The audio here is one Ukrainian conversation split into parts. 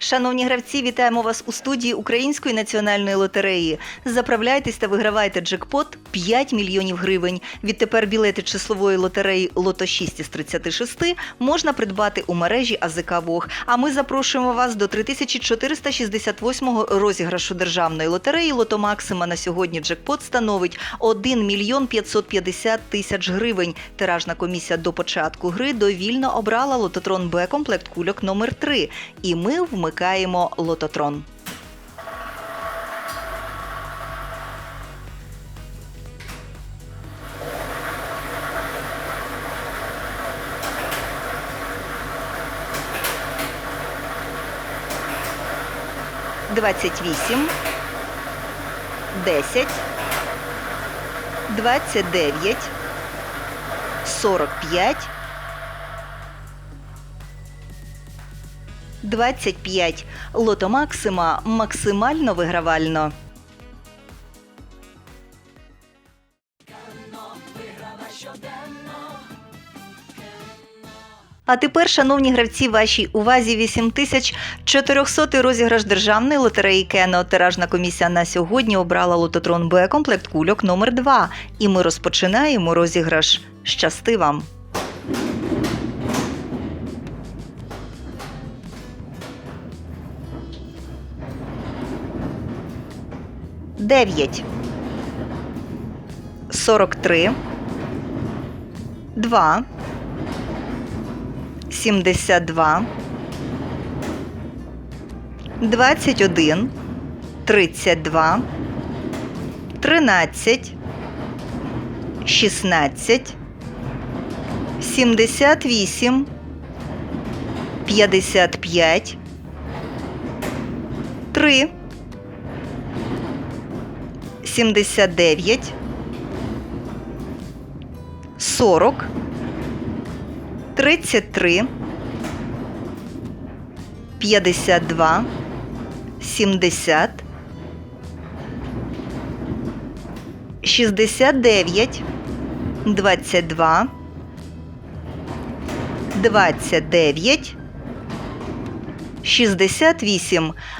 Шановні гравці, вітаємо вас у студії Української національної лотереї. Заправляйтесь та вигравайте джекпот 5 мільйонів гривень. Відтепер білети числової лотереї Лото 6 із 36 можна придбати у мережі АЗК Вог. А ми запрошуємо вас до 3468 розіграшу державної лотереї Лото Максима. На сьогодні джекпот становить 1 мільйон 550 тисяч гривень. Тиражна комісія до початку гри довільно обрала лототрон Б комплект кульок номер 3 І ми вмикаємо лототрон. Двадцять вісім, десять, двадцять дев'ять, сорок п'ять, 25. Лото Максима максимально вигравально. А тепер, шановні гравці, вашій увазі 8400 розіграш державної лотереї Кено. Тиражна комісія на сьогодні обрала лототрон Б комплект кульок номер 2 І ми розпочинаємо розіграш. Щасти вам! 9, 43, 2, 72, 21, 32, 13, 16, 78, 55, 3, 79, 40, 33, 52, 70, 69, 22, 29, 68.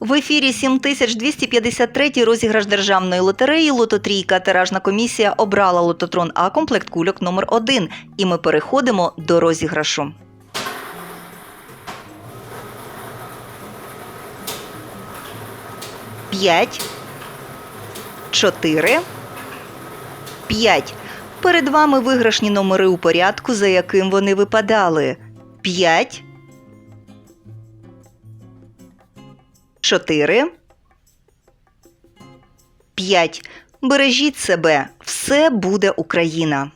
В ефірі 7253 розіграш державної лотереї Лототрійка. Тиражна комісія обрала лототрон А комплект кульок номер 1 І ми переходимо до розіграшу. П'ять. Чотири. П'ять. Перед вами виграшні номери у порядку, за яким вони випадали. П'ять. 4, 5. Бережіть себе. Все буде Україна.